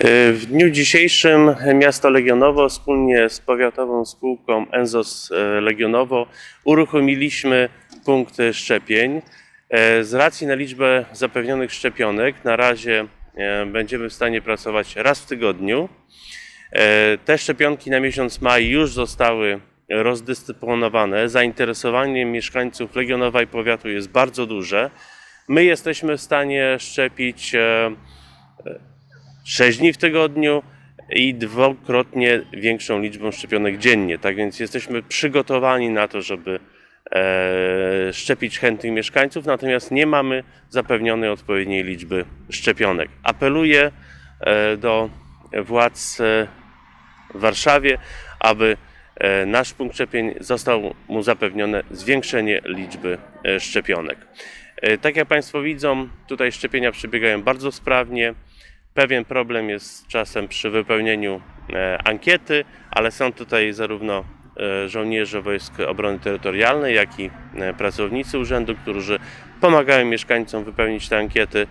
W dniu dzisiejszym miasto Legionowo wspólnie z powiatową spółką Enzos e, Legionowo uruchomiliśmy punkty szczepień. E, Z racji na liczbę zapewnionych szczepionek na razie e, będziemy w stanie pracować raz w tygodniu. E, Te szczepionki na miesiąc maj już zostały rozdyscyplinowane. Zainteresowanie mieszkańców Legionowa i powiatu jest bardzo duże. My jesteśmy w stanie szczepić e, 6 dni w tygodniu i dwukrotnie większą liczbą szczepionek dziennie. Tak więc jesteśmy przygotowani na to, żeby e, szczepić chętnych mieszkańców, natomiast nie mamy zapewnionej odpowiedniej liczby szczepionek. Apeluję e, do władz e, w Warszawie, aby e, nasz punkt szczepień został mu zapewnione zwiększenie liczby e, szczepionek. E, Tak jak Państwo widzą, tutaj szczepienia przebiegają bardzo sprawnie. Pewien problem jest czasem przy wypełnieniu e, ankiety, ale są tutaj zarówno e, żołnierze Wojsk Obrony Terytorialnej, jak i e, pracownicy urzędu, którzy pomagają mieszkańcom wypełnić te ankiety,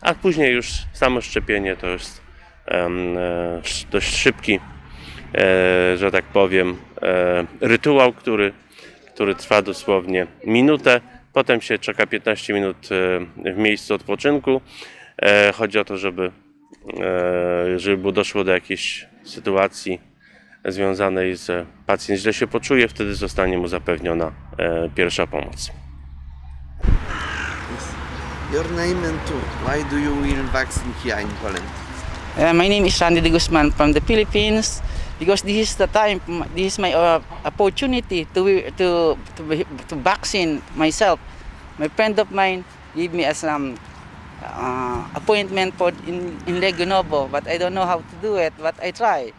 a później już samo szczepienie to jest dość szybki, że tak powiem, rytuał, który, który trwa dosłownie minutę. Potem się czeka 15 minut w miejscu odpoczynku. Chodzi o to, żeby, żeby było- doszło do jakiejś sytuacji związanej z pacjent źle się poczuje, wtedy zostanie mu zapewniona e, pierwsza pomoc. Your name and tour. Why do you will vaccine here in Poland? Uh, my name is Randy de Guzman from the Philippines because this is the time, this is my uh, opportunity to, to, to, to vaccine myself. My friend of mine gave me a some uh, appointment for in, in Legonovo, but I don't know how to do it, but I try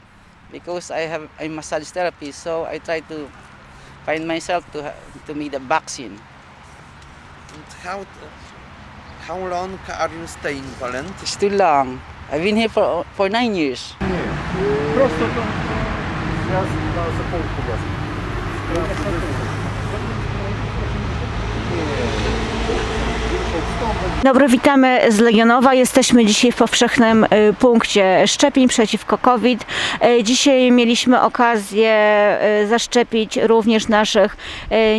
because I have a massage therapy, so I try to find myself to, ha- to make the vaccine. And how how long are you staying in Poland? It's too long. I've been here for, for nine years. Просто там з'їзд на заповку вас. Dobry, witamy z Legionowa. Jesteśmy dzisiaj w powszechnym y, punkcie szczepień przeciwko COVID. Y, Dzisiaj mieliśmy okazję y, zaszczepić również naszych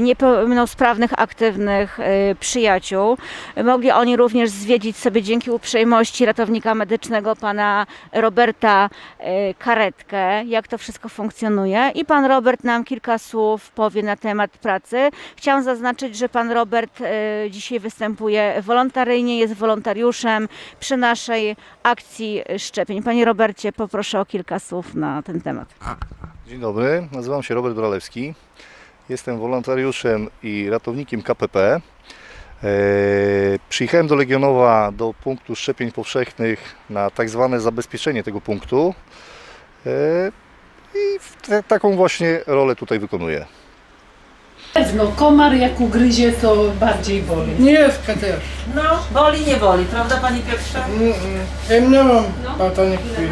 niepełnosprawnych, aktywnych przyjaciół. Mogli oni również zwiedzić sobie dzięki uprzejmości ratownika medycznego pana Roberta Karetkę, jak to wszystko funkcjonuje. I pan Robert nam kilka słów powie na temat pracy. Chciałam zaznaczyć, że pan Robert dzisiaj występuje wolontaryjnie, jest wolontariuszem przy naszej akcji szczepień. Panie Robercie, poproszę o kilka słów na ten temat. Dzień dobry, nazywam się Robert Bralewski. Jestem wolontariuszem i ratownikiem KPP. Eee, przyjechałem do Legionowa do punktu szczepień powszechnych na tak zwane zabezpieczenie tego punktu. Eee, I taką właśnie rolę tutaj wykonuję. Pewno, komar jak ugryzie, to bardziej boli. Miejska też. No, boli, nie boli, prawda Panie Piotrze? Ja miałam patanie krwi.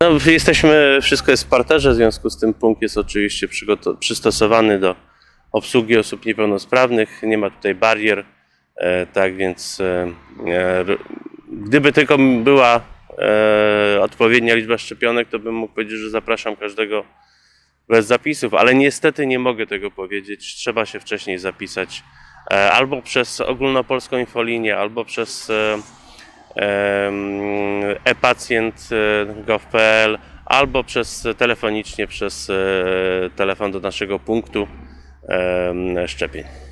No, jesteśmy, wszystko jest w parterze, w związku z tym punkt jest oczywiście przygoto- przystosowany do obsługi osób niepełnosprawnych. Nie ma tutaj barier, e, tak więc e, e, r- gdyby tylko była e, odpowiednia liczba szczepionek, to bym mógł powiedzieć, że zapraszam każdego bez zapisów, ale niestety nie mogę tego powiedzieć. Trzeba się wcześniej zapisać e, albo przez ogólnopolską infolinię, albo przez e, em, e-pacjent.gov.pl albo przez telefonicznie przez e, telefon do naszego punktu szczepień.